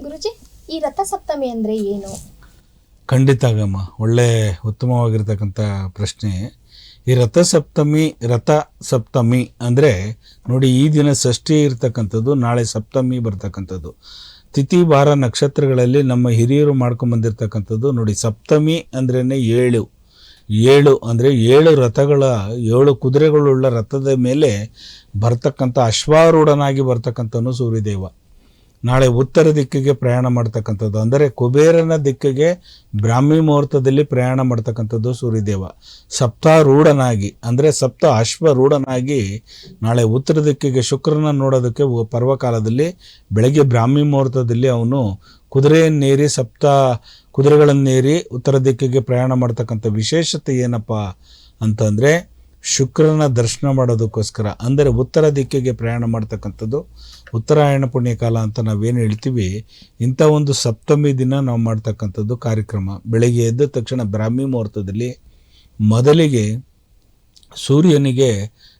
ಗುರುಜಿ, ಈ ರಥಸಪ್ತಮಿ ಅಂದರೆ ಏನು? ಖಂಡಿತ ಆಗಮ್ಮ ಒಳ್ಳೆ ಉತ್ತಮವಾಗಿರ್ತಕ್ಕಂಥ ಪ್ರಶ್ನೆ. ಈ ರಥಸಪ್ತಮಿ ರಥ ಸಪ್ತಮಿ ಅಂದರೆ ನೋಡಿ, ಈ ದಿನ ಷಷ್ಠಿ ಇರ್ತಕ್ಕಂಥದ್ದು, ನಾಳೆ ಸಪ್ತಮಿ ಬರ್ತಕ್ಕಂಥದ್ದು. ತಿಥಿ, ವಾರ, ನಕ್ಷತ್ರಗಳಲ್ಲಿ ನಮ್ಮ ಹಿರಿಯರು ಮಾಡ್ಕೊಂಬಂದಿರ್ತಕ್ಕಂಥದ್ದು ನೋಡಿ, ಸಪ್ತಮಿ ಅಂದ್ರೇ ಏಳು. ಏಳು ಅಂದರೆ ಏಳು ರಥಗಳ, ಏಳು ಕುದುರೆಗಳುಳ್ಳ ರಥದ ಮೇಲೆ ಬರ್ತಕ್ಕಂಥ ಅಶ್ವಾರೂಢನಾಗಿ ಬರ್ತಕ್ಕಂಥನು ಸೂರ್ಯದೇವ. ನಾಳೆ ಉತ್ತರ ದಿಕ್ಕಿಗೆ ಪ್ರಯಾಣ ಮಾಡ್ತಕ್ಕಂಥದ್ದು. ಅಂದರೆ ಕುಬೇರನ ದಿಕ್ಕಿಗೆ ಬ್ರಾಹ್ಮಿ ಮುಹೂರ್ತದಲ್ಲಿ ಪ್ರಯಾಣ ಮಾಡ್ತಕ್ಕಂಥದ್ದು ಸೂರ್ಯದೇವ. ಸಪ್ತಾರೂಢನಾಗಿ ಅಂದರೆ ಸಪ್ತ ಅಶ್ವರೂಢನಾಗಿ ನಾಳೆ ಉತ್ತರ ದಿಕ್ಕಿಗೆ ಶುಕ್ರನ ನೋಡೋದಕ್ಕೆ ಪರ್ವಕಾಲದಲ್ಲಿ ಬೆಳಗ್ಗೆ ಬ್ರಾಹ್ಮಿ ಮುಹೂರ್ತದಲ್ಲಿ ಅವನು ಕುದುರೆಯನ್ನೇರಿ ಸಪ್ತ ಕುದುರೆಗಳನ್ನೇರಿ ಉತ್ತರ ದಿಕ್ಕಿಗೆ ಪ್ರಯಾಣ ಮಾಡ್ತಕ್ಕಂಥ ವಿಶೇಷತೆ ಏನಪ್ಪ ಅಂತಂದರೆ ಶುಕ್ರನ ದರ್ಶನ ಮಾಡೋದಕ್ಕೋಸ್ಕರ. ಅಂದರೆ ಉತ್ತರ ದಿಕ್ಕಿಗೆ ಪ್ರಯಾಣ ಮಾಡ್ತಕ್ಕಂಥದ್ದು ಉತ್ತರಾಯಣ ಪುಣ್ಯಕಾಲ ಅಂತ ನಾವೇನು ಹೇಳ್ತೀವಿ, ಇಂಥ ಒಂದು ಸಪ್ತಮಿ ದಿನ ನಾವು ಮಾಡ್ತಕ್ಕಂಥದ್ದು ಕಾರ್ಯಕ್ರಮ. ಬೆಳಗ್ಗೆ ಎದ್ದ ತಕ್ಷಣ ಬ್ರಾಹ್ಮಿ ಮುಹೂರ್ತದಲ್ಲಿ ಮೊದಲಿಗೆ ಸೂರ್ಯನಿಗೆ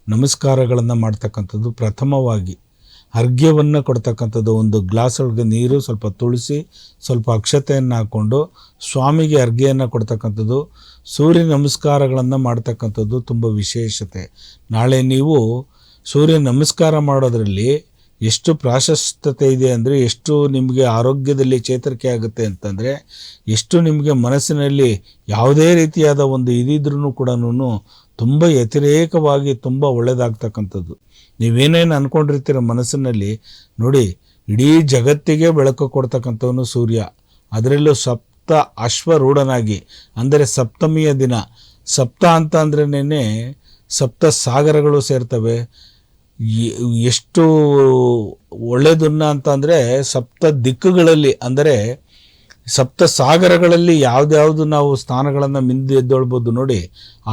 ನಮಸ್ಕಾರಗಳನ್ನು ಮಾಡ್ತಕ್ಕಂಥದ್ದು ಪ್ರಥಮವಾಗಿ. ಅರ್ಘ್ಯವನ್ನು ಕೊಡ್ತಕ್ಕಂಥದ್ದು ಒಂದು ಗ್ಲಾಸ್ ಒಳಗೆ ನೀರು ಸ್ವಲ್ಪ ತುಳಸಿ, ಸ್ವಲ್ಪ ಅಕ್ಷತೆಯನ್ನು ಹಾಕ್ಕೊಂಡು ಸ್ವಾಮಿಗೆ ಅರ್ಘ್ಯವನ್ನು ಕೊಡ್ತಕ್ಕಂಥದ್ದು. ಸೂರ್ಯ ನಮಸ್ಕಾರಗಳನ್ನು ಮಾಡ್ತಕ್ಕಂಥದ್ದು ತುಂಬ ವಿಶೇಷತೆ. ನಾಳೆ ನೀವು ಸೂರ್ಯ ನಮಸ್ಕಾರ ಮಾಡೋದ್ರಲ್ಲಿ ಎಷ್ಟು ಪ್ರಾಶಸ್ತತೆ ಇದೆ ಅಂದರೆ ಎಷ್ಟು ನಿಮಗೆ ಆರೋಗ್ಯದಲ್ಲಿ ಚೇತರಿಕೆ ಆಗುತ್ತೆ ಅಂತಂದರೆ ಎಷ್ಟು ನಿಮಗೆ ಮನಸ್ಸಿನಲ್ಲಿ ಯಾವುದೇ ರೀತಿಯಾದ ಒಂದು ಇದಿದ್ರೂ ಕೂಡ ತುಂಬ ವ್ಯತಿರೇಕವಾಗಿ ತುಂಬ ಒಳ್ಳೆಯದಾಗ್ತಕ್ಕಂಥದ್ದು ನೀವೇನೇನು ಅಂದ್ಕೊಂಡಿರ್ತೀರ ಮನಸ್ಸಿನಲ್ಲಿ? ನೋಡಿ, ಇಡೀ ಜಗತ್ತಿಗೆ ಬೆಳಕು ಕೊಡ್ತಕ್ಕಂಥವನು ಸೂರ್ಯ. ಅದರಲ್ಲೂ ಸಪ್ತ ಅಶ್ವರೂಢನಾಗಿ, ಅಂದರೆ ಸಪ್ತಮಿಯ ದಿನ. ಸಪ್ತ ಅಂತ ಅಂದ್ರೆ ಸಪ್ತ ಸಾಗರಗಳು ಸೇರ್ತವೆ. ಎಷ್ಟು ಒಳ್ಳೆಯದನ್ನ ಅಂತಂದರೆ ಸಪ್ತ ದಿಕ್ಕುಗಳಲ್ಲಿ, ಅಂದರೆ ಸಪ್ತ ಸಾಗರಗಳಲ್ಲಿ ಯಾವುದ್ಯಾವುದು ನಾವು ಸ್ಥಾನಗಳನ್ನು ಮಿಂದು ಎದ್ದೊಳ್ಬೋದು ನೋಡಿ,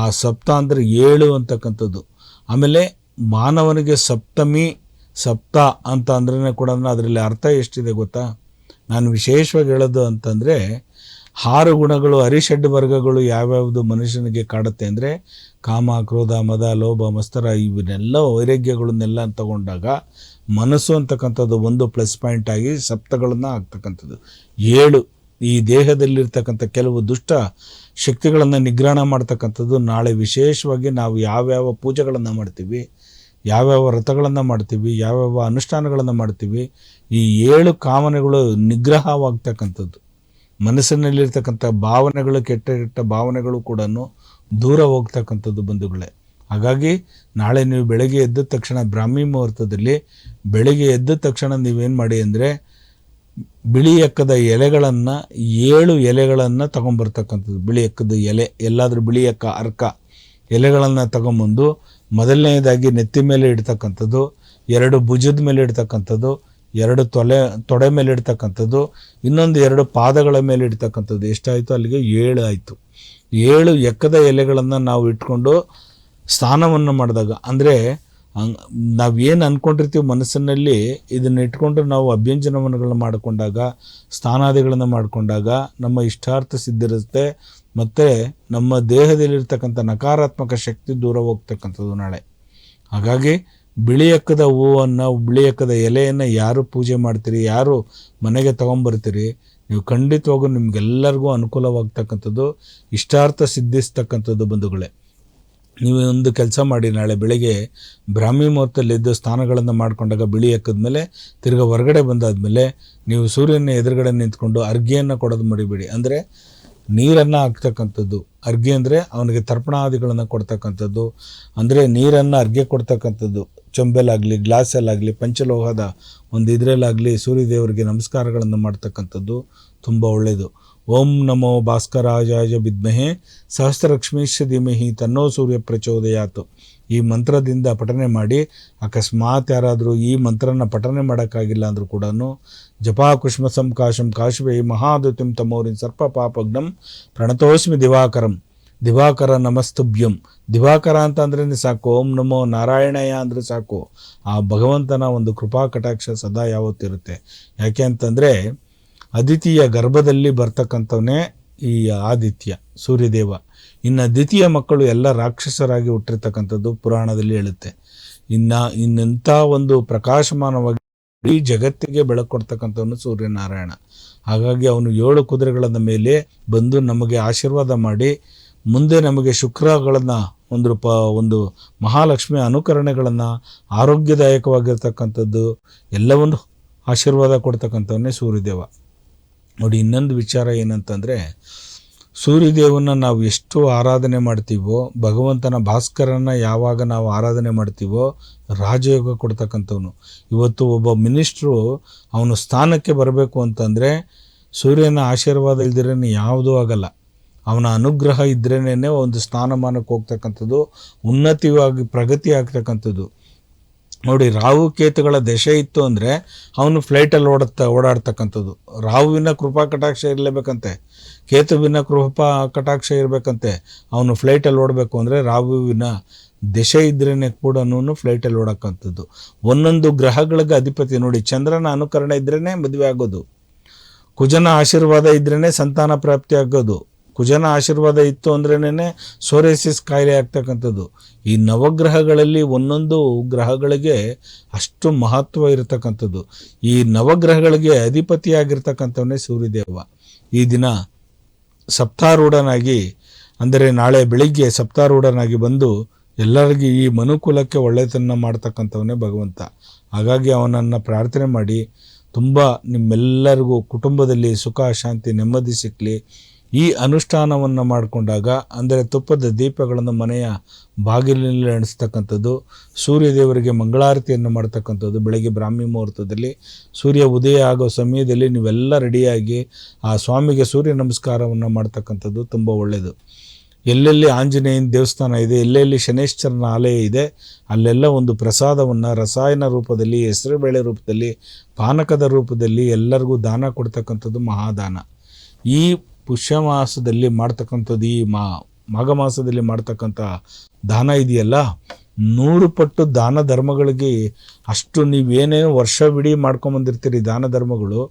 ಆ ಸಪ್ತ ಅಂದರೆ ಏಳು ಅಂತಕ್ಕಂಥದ್ದು. ಆಮೇಲೆ ಮಾನವನಿಗೆ ಸಪ್ತಮಿ, ಸಪ್ತ ಅಂತ ಅಂದ್ರೆ ಕೂಡ ಅದರಲ್ಲಿ ಅರ್ಥ ಎಷ್ಟಿದೆ ಗೊತ್ತಾ? ನಾನು ವಿಶೇಷವಾಗಿ ಹೇಳೋದು ಅಂತಂದರೆ ಆರು ಗುಣಗಳು, ಅರಿಷಡ್ ವರ್ಗಗಳು ಯಾವ್ಯಾವುದು ಮನುಷ್ಯನಿಗೆ ಕಾಡುತ್ತೆ ಅಂದರೆ ಕಾಮ, ಕ್ರೋಧ, ಮದ, ಲೋಭ, ಮಸ್ತರ ಇವನ್ನೆಲ್ಲ ವೈರಾಗ್ಯಗಳನ್ನೆಲ್ಲ ತಗೊಂಡಾಗ ಮನಸ್ಸು ಅಂತಕ್ಕಂಥದ್ದು ಒಂದು ಪ್ಲಸ್ ಪಾಯಿಂಟ್ ಆಗಿ ಸಪ್ತಗಳನ್ನು ಆಗ್ತಕ್ಕಂಥದ್ದು. ಏಳು, ಈ ದೇಹದಲ್ಲಿರ್ತಕ್ಕಂಥ ಕೆಲವು ದುಷ್ಟ ಶಕ್ತಿಗಳನ್ನು ನಿಗ್ರಹಣ ಮಾಡ್ತಕ್ಕಂಥದ್ದು ನಾಳೆ ವಿಶೇಷವಾಗಿ ನಾವು ಯಾವ್ಯಾವ ಪೂಜೆಗಳನ್ನು ಮಾಡ್ತೀವಿ, ಯಾವ್ಯಾವ ವ್ರತಗಳನ್ನು ಮಾಡ್ತೀವಿ, ಯಾವ್ಯಾವ ಅನುಷ್ಠಾನಗಳನ್ನು ಮಾಡ್ತೀವಿ, ಈ ಏಳು ಕಾಮನೆಗಳು ನಿಗ್ರಹವಾಗ್ತಕ್ಕಂಥದ್ದು. ಮನಸ್ಸಿನಲ್ಲಿರ್ತಕ್ಕಂಥ ಭಾವನೆಗಳು, ಕೆಟ್ಟ ಕೆಟ್ಟ ಭಾವನೆಗಳು ಕೂಡ ದೂರ ಹೋಗ್ತಕ್ಕಂಥದ್ದು ಬಂಧುಗಳೇ. ಹಾಗಾಗಿ ನಾಳೆ ನೀವು ಬೆಳಗ್ಗೆ ಎದ್ದ ತಕ್ಷಣ ಬ್ರಾಹ್ಮಿ ಮುಹೂರ್ತದಲ್ಲಿ ಬೆಳಗ್ಗೆ ಎದ್ದ ತಕ್ಷಣ ನೀವೇನು ಮಾಡಿ ಅಂದರೆ ಬಿಳಿ ಎಕ್ಕದ ಎಲೆಗಳನ್ನು, ಏಳು ಎಲೆಗಳನ್ನು ತಗೊಂಬರ್ತಕ್ಕಂಥದ್ದು. ಬಿಳಿ ಎಕ್ಕದ ಎಲೆ, ಎಲ್ಲಾದರೂ ಬಿಳಿ ಎಕ್ಕ, ಅರ್ಕ ಎಲೆಗಳನ್ನು ತಗೊಂಬಂದು ಮೊದಲನೇದಾಗಿ ನೆತ್ತಿ ಮೇಲೆ ಇಡ್ತಕ್ಕಂಥದ್ದು, ಎರಡು ಭುಜದ ಮೇಲೆ ಇಡ್ತಕ್ಕಂಥದ್ದು ಎರಡು ತೊಲೆ, ತೊಡೆ ಮೇಲೆ ಇಡ್ತಕ್ಕಂಥದ್ದು, ಇನ್ನೊಂದು ಎರಡು ಪಾದಗಳ ಮೇಲೆ ಇಡ್ತಕ್ಕಂಥದ್ದು. ಎಷ್ಟಾಯಿತು? ಅಲ್ಲಿಗೆ ಏಳು ಆಯಿತು. ಏಳು ಎಕ್ಕದ ಎಲೆಗಳನ್ನು ನಾವು ಇಟ್ಕೊಂಡು ಸ್ನಾನವನ್ನು ಮಾಡಿದಾಗ, ಅಂದರೆ ನಾವೇನು ಅಂದ್ಕೊಂಡಿರ್ತೀವಿ ಮನಸ್ಸಿನಲ್ಲಿ, ಇದನ್ನು ಇಟ್ಕೊಂಡು ನಾವು ಅಭ್ಯಂಜನವನ್ನುಗಳನ್ನ ಮಾಡಿಕೊಂಡಾಗ, ಸ್ನಾನಾದಿಗಳನ್ನು ಮಾಡಿಕೊಂಡಾಗ, ನಮ್ಮ ಇಷ್ಟಾರ್ಥ ಸಿದ್ಧಿರುತ್ತೆ ಮತ್ತು ನಮ್ಮ ದೇಹದಲ್ಲಿರ್ತಕ್ಕಂಥ ನಕಾರಾತ್ಮಕ ಶಕ್ತಿ ದೂರ ಹೋಗ್ತಕ್ಕಂಥದ್ದು ನಾಳೆ. ಹಾಗಾಗಿ ಬಿಳಿ ಎಕ್ಕದ ಹೂವನ್ನು ಬಿಳಿಯಕ್ಕದ ಎಲೆಯನ್ನು ಯಾರು ಪೂಜೆ ಮಾಡ್ತೀರಿ, ಯಾರು ಮನೆಗೆ ತೊಗೊಂಬರ್ತೀರಿ, ನೀವು ಖಂಡಿತವಾಗೂ ನಿಮಗೆಲ್ಲರಿಗೂ ಅನುಕೂಲವಾಗ್ತಕ್ಕಂಥದ್ದು, ಇಷ್ಟಾರ್ಥ ಸಿದ್ಧಿಸ್ತಕ್ಕಂಥದ್ದು ಬಂಧುಗಳೇ. ನೀವು ಒಂದು ಕೆಲಸ ಮಾಡಿ, ನಾಳೆ ಬೆಳಿಗ್ಗೆ ಬ್ರಾಹ್ಮಿ ಮುಹೂರ್ತದಲ್ಲಿ ಇದ್ದು ಸ್ಥಾನಗಳನ್ನು ಮಾಡಿಕೊಂಡಾಗ ಬಿಳಿ ಹಾಕಿದ್ಮೇಲೆ ಮೇಲೆ, ತಿರ್ಗಾ ಹೊರಗಡೆ ಬಂದಾದಮೇಲೆ ನೀವು ಸೂರ್ಯನ ಎದುರುಗಡೆ ನಿಂತ್ಕೊಂಡು ಅರ್ಗೆಯನ್ನು ಕೊಡೋದು ಮರಿಬೇಡಿ. ಅಂದರೆ ನೀರನ್ನು ಹಾಕ್ತಕ್ಕಂಥದ್ದು. ಅರ್ಗೆ ಅಂದರೆ ಅವನಿಗೆ ತರ್ಪಣಾದಿಗಳನ್ನು ಕೊಡ್ತಕ್ಕಂಥದ್ದು. ಅಂದರೆ ನೀರನ್ನು ಅರ್ಗೆ ಕೊಡ್ತಕ್ಕಂಥದ್ದು. ಚೊಂಬೆಲಾಗಲಿ ಗ್ಲಾಸಲ್ಲಾಗಲಿ, ಪಂಚಲೋಹದ ಒಂದು ಇದರಲ್ಲಾಗಲಿ ಸೂರ್ಯದೇವರಿಗೆ ನಮಸ್ಕಾರಗಳನ್ನು ಮಾಡ್ತಕ್ಕಂಥದ್ದು ತುಂಬ ಒಳ್ಳೆಯದು ಓಂ ನಮೋ ಭಾಸ್ಕರಾಜಾಯ ವಿದ್ಮಹೆ ಸಹಸ್ರಲಕ್ಷ್ಮೀಶ ಧೀಮಹಿ ತನ್ನೋ ಸೂರ್ಯ ಪ್ರಚೋದಯಾತು. ಈ ಮಂತ್ರದಿಂದ ಪಠನೆ ಮಾಡಿ, ಅಕಸ್ಮಾತ್ ಯಾರಾದರೂ ಈ ಮಂತ್ರನ ಪಠನೆ ಮಾಡೋಕ್ಕಾಗಿಲ್ಲ ಅಂದರೂ ಕೂಡ ಜಪಾ ಕುಷ್ಮ ಸಂಕಾಶಂ ಕಾಶುವೆ ಮಹಾದುತಿಂ ತಮೋರಿನ್ ಸರ್ಪ ಪಾಪಗ್ನಂ ಪ್ರಣತೋಸ್ಮಿ ದಿವಾಕರಂ. ದಿವಾಕರ ನಮಸ್ತುಭ್ಯಂ. ದಿವಾಕರ ಅಂತ ಅಂದ್ರೆ ಸಾಕು, ಓಂ ನಮೋ ನಾರಾಯಣಯ್ಯ ಅಂದರೆ ಸಾಕು. ಆ ಭಗವಂತನ ಒಂದು ಕೃಪಾ ಕಟಾಕ್ಷ ಸದಾ ಯಾವತ್ತಿರುತ್ತೆ. ಯಾಕೆ ಅಂತಂದರೆ, ಅದಿತಿಯ ಗರ್ಭದಲ್ಲಿ ಬರ್ತಕ್ಕಂಥವನೇ ಈ ಆದಿತ್ಯ, ಸೂರ್ಯದೇವ. ಇನ್ನು ದ್ವಿತೀಯ ಮಕ್ಕಳು ಎಲ್ಲ ರಾಕ್ಷಸರಾಗಿ ಹುಟ್ಟಿರ್ತಕ್ಕಂಥದ್ದು ಪುರಾಣದಲ್ಲಿ ಹೇಳುತ್ತೆ. ಇನ್ನು, ಇನ್ನಂಥ ಒಂದು ಪ್ರಕಾಶಮಾನವಾಗಿ ಇಡೀ ಜಗತ್ತಿಗೆ ಬೆಳಕು ಕೊಡ್ತಕ್ಕಂಥವನು ಸೂರ್ಯನಾರಾಯಣ. ಹಾಗಾಗಿ ಅವನು ಏಳು ಕುದುರೆಗಳನ್ನ ಮೇಲೆ ಬಂದು ನಮಗೆ ಆಶೀರ್ವಾದ ಮಾಡಿ ಮುಂದೆ ನಮಗೆ ಶುಕ್ರಗಳನ್ನು ಒಂದು ಪ ಒಂದು ಮಹಾಲಕ್ಷ್ಮಿ ಅನುಕರಣೆಗಳನ್ನು ಆರೋಗ್ಯದಾಯಕವಾಗಿರ್ತಕ್ಕಂಥದ್ದು, ಎಲ್ಲವನ್ನು ಆಶೀರ್ವಾದ ಕೊಡ್ತಕ್ಕಂಥವನ್ನೇ ಸೂರ್ಯದೇವ. ನೋಡಿ, ಇನ್ನೊಂದು ವಿಚಾರ ಏನಂತಂದರೆ ಸೂರ್ಯದೇವನ ನಾವು ಎಷ್ಟು ಆರಾಧನೆ ಮಾಡ್ತೀವೋ, ಭಗವಂತನ ಭಾಸ್ಕರನ ಯಾವಾಗ ನಾವು ಆರಾಧನೆ ಮಾಡ್ತೀವೋ, ರಾಜಯೋಗ ಕೊಡ್ತಕ್ಕಂಥವನು. ಇವತ್ತು ಒಬ್ಬ ಮಿನಿಸ್ಟ್ರು ಅವನು ಸ್ಥಾನಕ್ಕೆ ಬರಬೇಕು ಅಂತಂದರೆ, ಸೂರ್ಯನ ಆಶೀರ್ವಾದ ಇಲ್ದಿರೇ ಯಾವುದೂ ಆಗಲ್ಲ. ಅವನ ಅನುಗ್ರಹ ಇದ್ರೇನೇ ಒಂದು ಸ್ಥಾನಮಾನಕ್ಕೆ ಹೋಗ್ತಕ್ಕಂಥದ್ದು ಉನ್ನತಿಯಾಗಿ ಪ್ರಗತಿ ಆಗ್ತಕ್ಕಂಥದ್ದು. ನೋಡಿ, ರಾಹು ಕೇತುಗಳ ದಶೆ ಇತ್ತು ಅಂದರೆ ಅವನು ಫ್ಲೈಟಲ್ಲಿ ಓಡತ್ತ ಓಡಾಡ್ತಕ್ಕಂಥದ್ದು. ರಾಹುವಿನ ಕೃಪಾ ಕಟಾಕ್ಷ ಇರಲೇಬೇಕಂತೆ. ಕೇತುವಿನ ಕೃಪಾ ಕಟಾಕ್ಷ ಇರಬೇಕಂತೆ. ಅವನು ಫ್ಲೈಟಲ್ಲಿ ಓಡಬೇಕು ಅಂದರೆ ರಾಹುವಿನ ದೆಶೆ ಇದ್ರೇ ಕೂಡ ಫ್ಲೈಟಲ್ಲಿ ಓಡಕ್ಕಂಥದ್ದು ಒಂದೊಂದು ಗ್ರಹಗಳಿಗೆ ಅಧಿಪತಿ. ನೋಡಿ, ಚಂದ್ರನ ಅನುಕರಣೆ ಇದ್ರೇ ಮದುವೆ ಆಗೋದು. ಕುಜನ ಆಶೀರ್ವಾದ ಇದ್ರೇ ಸಂತಾನ ಪ್ರಾಪ್ತಿ ಆಗೋದು. ಕುಜನ ಆಶೀರ್ವಾದ ಇತ್ತು ಅಂದ್ರೇನೆ ಸೋರೇಸಿಸ್ ಕಾಯಿಲೆ ಆಗ್ತಕ್ಕಂಥದ್ದು. ಈ ನವಗ್ರಹಗಳಲ್ಲಿ ಒಂದೊಂದು ಗ್ರಹಗಳಿಗೆ ಅಷ್ಟು ಮಹತ್ವ ಇರತಕ್ಕಂಥದ್ದು. ಈ ನವಗ್ರಹಗಳಿಗೆ ಅಧಿಪತಿಯಾಗಿರ್ತಕ್ಕಂಥವನ್ನೇ ಸೂರ್ಯದೇವ. ಈ ದಿನ ಸಪ್ತಾರೂಢನಾಗಿ, ಅಂದರೆ ನಾಳೆ ಬೆಳಿಗ್ಗೆ ಸಪ್ತಾರೂಢನಾಗಿ ಬಂದು ಎಲ್ಲರಿಗೂ ಈ ಮನುಕುಲಕ್ಕೆ ಒಳ್ಳೆಯತನ ಮಾಡ್ತಕ್ಕಂಥವನೇ ಭಗವಂತ. ಹಾಗಾಗಿ ಅವನನ್ನು ಪ್ರಾರ್ಥನೆ ಮಾಡಿ, ತುಂಬ ನಿಮ್ಮೆಲ್ಲರಿಗೂ ಕುಟುಂಬದಲ್ಲಿ ಸುಖ, ಶಾಂತಿ, ನೆಮ್ಮದಿ ಸಿಕ್ಕಲಿ ಈ ಅನುಷ್ಠಾನವನ್ನು ಮಾಡಿಕೊಂಡಾಗ, ಅಂದರೆ ತುಪ್ಪದ ದೀಪಗಳನ್ನು ಮನೆಯ ಬಾಗಿಲಿನಲ್ಲಿ ಅಣಿಸ್ತಕ್ಕಂಥದ್ದು, ಸೂರ್ಯದೇವರಿಗೆ ಮಂಗಳಾರತಿಯನ್ನು ಮಾಡ್ತಕ್ಕಂಥದ್ದು ಬೆಳಗ್ಗೆ ಬ್ರಾಹ್ಮಿ ಮುಹೂರ್ತದಲ್ಲಿ. ಸೂರ್ಯ ಉದಯ ಆಗೋ ಸಮಯದಲ್ಲಿ ನೀವೆಲ್ಲ ರೆಡಿಯಾಗಿ ಆ ಸ್ವಾಮಿಗೆ ಸೂರ್ಯ ನಮಸ್ಕಾರವನ್ನು ಮಾಡ್ತಕ್ಕಂಥದ್ದು ತುಂಬ ಒಳ್ಳೆಯದು ಎಲ್ಲೆಲ್ಲಿ ಆಂಜನೇಯನ ದೇವಸ್ಥಾನ ಇದೆ, ಎಲ್ಲೆಲ್ಲಿ ಶನೇಶ್ವರನ ಆಲಯ ಇದೆ, ಅಲ್ಲೆಲ್ಲ ಒಂದು ಪ್ರಸಾದವನ್ನು ರಸಾಯನ ರೂಪದಲ್ಲಿ, ಹೆಸರುಬೇಳೆ ರೂಪದಲ್ಲಿ, ಪಾನಕದ ರೂಪದಲ್ಲಿ ಎಲ್ಲರಿಗೂ ದಾನ ಕೊಡ್ತಕ್ಕಂಥದ್ದು ಮಹಾದಾನ. ಈ ಪುಷ್ಯ ಮಾಸದಲ್ಲಿ ಮಾಡ್ತಕ್ಕಂಥದ್ದು ಈ ಮಾ ಮಾಘ ಮಾಸದಲ್ಲಿ ಮಾಡ್ತಕ್ಕಂಥ ದಾನ ಇದೆಯಲ್ಲ? ನೂರು ಪಟ್ಟು ದಾನ ಧರ್ಮಗಳಿಗೆ ಅಷ್ಟು ನೀವೇನೇನು ವರ್ಷವಿಡೀ ಮಾಡ್ಕೊಂಬಂದಿರ್ತೀರಿ ದಾನ ಧರ್ಮಗಳು.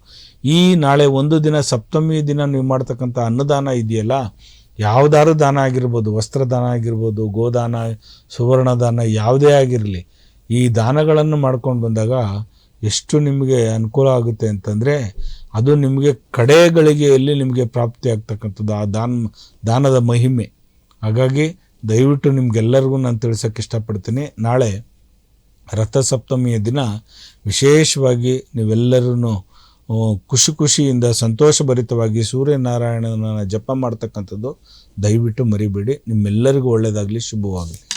ಈ ನಾಳೆ ಒಂದು ದಿನ, ಸಪ್ತಮಿ ದಿನ ನೀವು ಮಾಡ್ತಕ್ಕಂಥ ಅನ್ನದಾನ ಇದೆಯಲ್ಲ? ಯಾವುದಾದ್ರು ದಾನ ಆಗಿರ್ಬೋದು, ವಸ್ತ್ರದಾನ ಆಗಿರ್ಬೋದು, ಗೋದಾನ ಸುವರ್ಣ ದಾನ ಯಾವುದೇ ಆಗಿರಲಿ, ಈ ದಾನಗಳನ್ನು ಮಾಡ್ಕೊಂಡು ಬಂದಾಗ ಎಷ್ಟು ನಿಮಗೆ ಅನುಕೂಲ ಆಗುತ್ತೆ ಅಂತಂದರೆ ಅದು ನಿಮಗೆ ಕಡೆ ಗಳಿಗೆಯಲ್ಲಿ ನಿಮಗೆ ಪ್ರಾಪ್ತಿ ಆಗ್ತಕ್ಕಂಥದ್ದು, ಆ ದಾನ, ದಾನದ ಮಹಿಮೆ. ಹಾಗಾಗಿ ದಯವಿಟ್ಟು ನಿಮಗೆಲ್ಲರಿಗೂ ನಾನು ತಿಳಿಸೋಕ್ಕೆ ಇಷ್ಟಪಡ್ತೀನಿ. ನಾಳೆ ರಥಸಪ್ತಮಿಯ ದಿನ ವಿಶೇಷವಾಗಿ ನೀವೆಲ್ಲರೂ ಖುಷಿ ಖುಷಿಯಿಂದ ಸಂತೋಷಭರಿತವಾಗಿ ಸೂರ್ಯನಾರಾಯಣನ ಜಪ ಮಾಡ್ತಕ್ಕಂಥದ್ದು ದಯವಿಟ್ಟು ಮರಿಬೇಡಿ. ನಿಮ್ಮೆಲ್ಲರಿಗೂ ಒಳ್ಳೆಯದಾಗಲಿ ಶುಭವಾಗಲಿ.